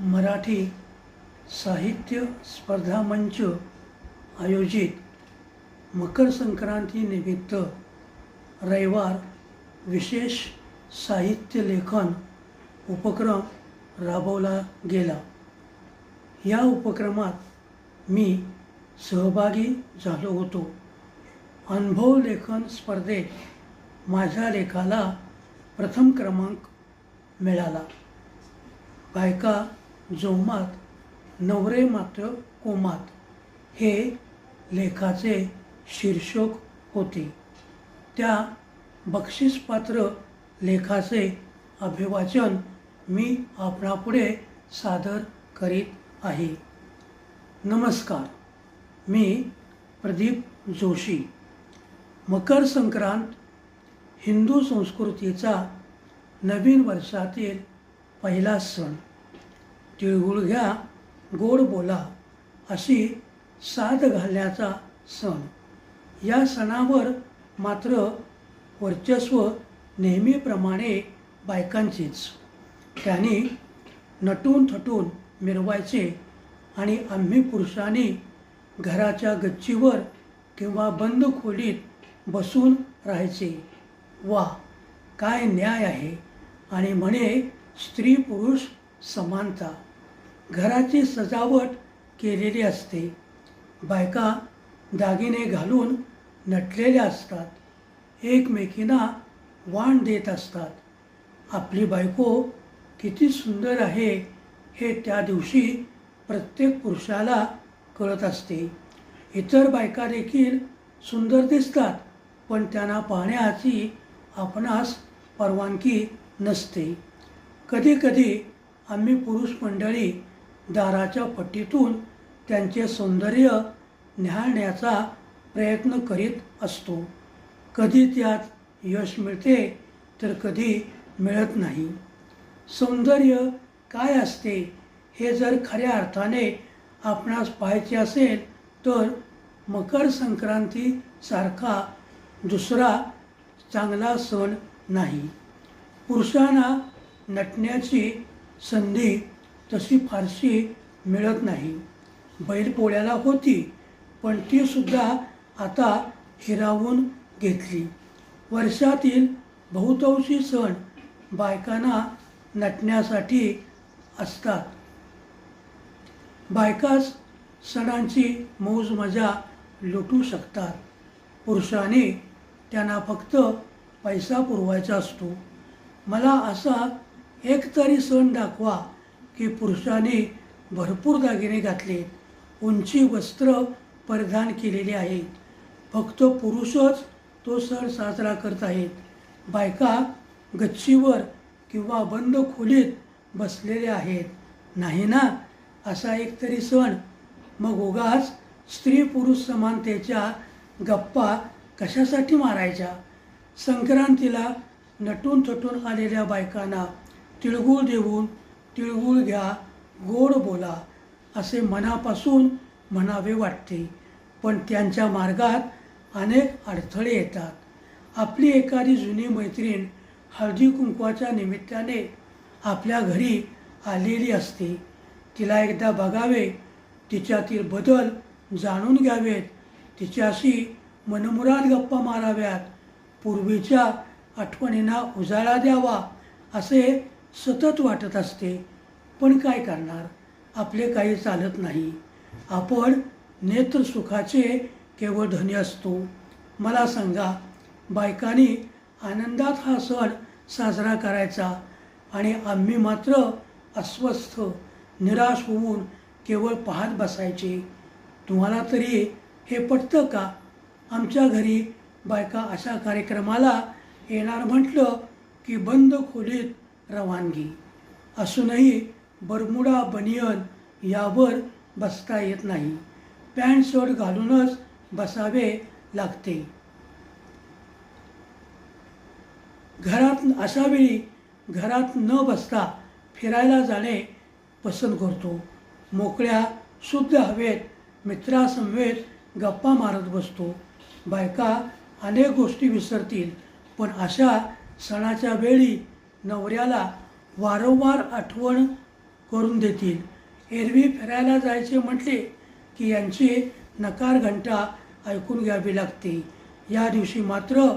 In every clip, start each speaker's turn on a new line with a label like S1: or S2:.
S1: मराठी साहित्य स्पर्धा मंच आयोजित मकर संक्रांतीनिमित्त रविवार विशेष साहित्य लेखन उपक्रम राबवला गेला. या उपक्रमात मी सहभागी झालो होतो. अनुभव लेखन स्पर्धेत माझ्या लेखाला प्रथम क्रमांक मिळाला. बायका जोमात नवरे मात्र कोमात. हे लेखाचे शीर्षक होते. त्या बक्षीसपात्र लेखाचे अभिवाचन मी आपणापुढे सादर करीत आहे. नमस्कार मी प्रदीप जोशी. मकर संक्रांत हिंदू संस्कृतीचा नवीन वर्षातील पहिला सण. तिळगुळ घ्या गोड बोला अशी साथ घालण्याचा सण. या सणावर मात्र वर्चस्व नेहमीप्रमाणे बायकांचेच. त्यांनी नटून थटून मिरवायचे आणि आम्ही पुरुषांनी घराच्या गच्चीवर किंवा बंद खोलीत बसून राहायचे. वा काय न्याय आहे. आणि म्हणे स्त्री पुरुष समानता. घराची सजावट केलेली असते. बायका दागिने घालून नटलेल्या असतात. एकमेकींना वाण देत असतात. आपली बायको किती सुंदर आहे हे त्या दिवशी प्रत्येक पुरुषाला कळत असते. इतर बायका देखील सुंदर दिसतात पण त्यांना पाहण्याची आपणास परवानगी नसते. कधीकधी आम्ही पुरुष मंडळी दाराच्या पट्टीतून त्यांचे सौंदर्य न्याहाळण्याचा प्रयत्न करीत असतो. कधी त्यात यश मिळते तर कधी मिळत नाही. सौंदर्य काय असते हे जर खऱ्या अर्थाने आपणास पाहायचे असेल तर मकर संक्रांतीसारखा दुसरा चांगला सण नाही. पुरुषांना नटण्याची संधी तशी फारशी मिळत नाही. बैलपोळ्याला होती पण ती सुद्धा आता हिरावून घेतली. वर्षातील बहुतांशी सण बायकांना नटण्यासाठी असतात. बायकाच सणांची मौज मजा लुटू शकतात. पुरुषाने त्यांना फक्त पैसा पुरवायचा असतो. मला असा एक तरी सण दाखवा. की पुरुषाने भरपूर दागिने घातले. उंची वस्त्र परिधान केलेली आहेत फक्त पुरुषच तो सण साजरा करत आहेत. बायका गच्चीवर किंवा बंद खोलीत बसलेले आहेत. नाही ना? असा एक तरी सण. मग उगाच स्त्री पुरुष समानतेच्या गप्पा कशासाठी मारायच्या? संक्रांतीला नटून थटून आलेल्या बायकांना तिळगुळ देऊन तिळगुळ घ्या गोड बोला असे मनापासून म्हणावे वाटते. पण त्यांच्या मार्गात अनेक अडथळे येतात. आपली एखादी जुनी मैत्रीण हळदी कुंकवाच्या निमित्ताने आपल्या घरी आलेली असते. तिला एकदा बघावे तिच्यातील बदल जाणून घ्यावेत. तिच्याशी मनमुराद गप्पा माराव्यात. पूर्वीच्या आठवणींना उजाळा द्यावा असे सतत वाटत असते. पण काय करणार? आपले काही चालत नाही. आपण नेत्रसुखाचे केवळ धनी असतो. मला सांगा बायकांनी आनंदात हा सण साजरा करायचा आणि आम्ही मात्र अस्वस्थ निराश होऊन केवळ पाहत बसायचे? तुम्हाला तरी हे पटतं का? आमच्या घरी बायका अशा कार्यक्रमाला येणार म्हटलं की बंद खोलीत रवानगी. असूनही बरमुडा बनियन यावर बसता येत नाही. पॅन्ट शर्ट घालूनच बसावे लागते. घरात अशावेळी घरात न बसता फिरायला जाणे पसंत करतो. मोकळ्या शुद्ध हवेत मित्रासमवेत गप्पा मारत बसतो. बायका अनेक गोष्टी विसरतील पण अशा सणाच्या वेळी नवऱ्याला वारंवार आठवण करून देतील. एरवी फिरायला जायचे म्हटले की यांची नकार घंटा ऐकून घ्यावी लागते. या दिवशी मात्र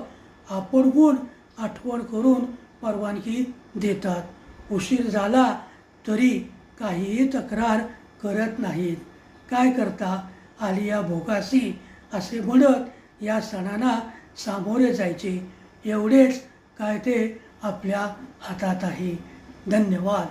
S1: आपोडगून आठवण करून परवानगी देतात. उशीर झाला तरी काहीही तक्रार करत नाहीत. काय करता आलिया भोगासी असे म्हणत या सणांना सामोरे जायचे. एवढेच काय ते आपल्या हातात आहे धन्यवाद.